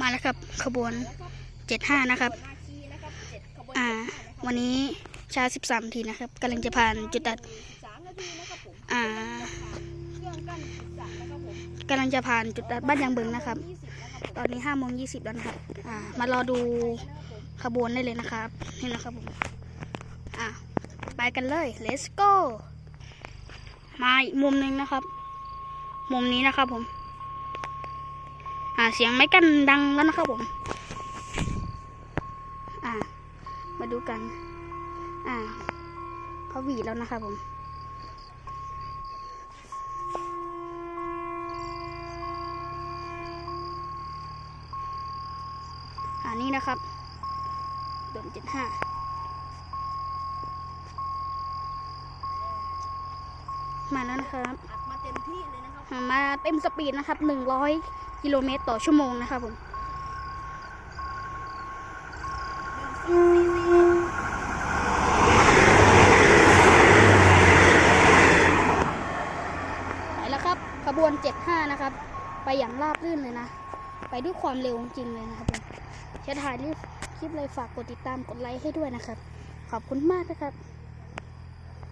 มาแล้วครับขบวนเจ็ดห้านะครับ อ่า วันนี้ช้าสิบสามทีนะครับกำลังจะผ่านจุดตัด อ่าเครื่องกั้นศีรษะนะครับผมกำลังจะผ่านจุดตัดบ้านยางเบิงนะครับ ตอนนี้ห้าโมงยี่สิบแล้วนะครับ อ่า มารอดูขบวนได้เลยนะครับ นี่นะครับผม อ่าไปกันเลย let's go มาอีกมุมหนึ่งนะครับ มุมนี้นะครับผม อ่าเสียงไม้กันดังแล้วนะครับผม อ่า มาดูกัน อ่าเขาหวีดแล้วนะครับผมอันนี้นะครับเดินเจ็ดห้ามาแล้วนะครับอัดมาเต็มที่เลยนะครับอ่ามาเต็มสปีดนะครับหนึ่งร้อย กิโลเมตรต่อชั่วโมงนะครับผมไปแล้วครับ ขบวน 75 นะครับ ไปอย่างราบรื่นเลยนะ ไปด้วยความเร็วจริงเลยนะครับผมจะถ่ายรีบคลิปเลยฝากกดติดตามกดไลค์ให้ด้วยนะครับ ขอบคุณมากนะครับ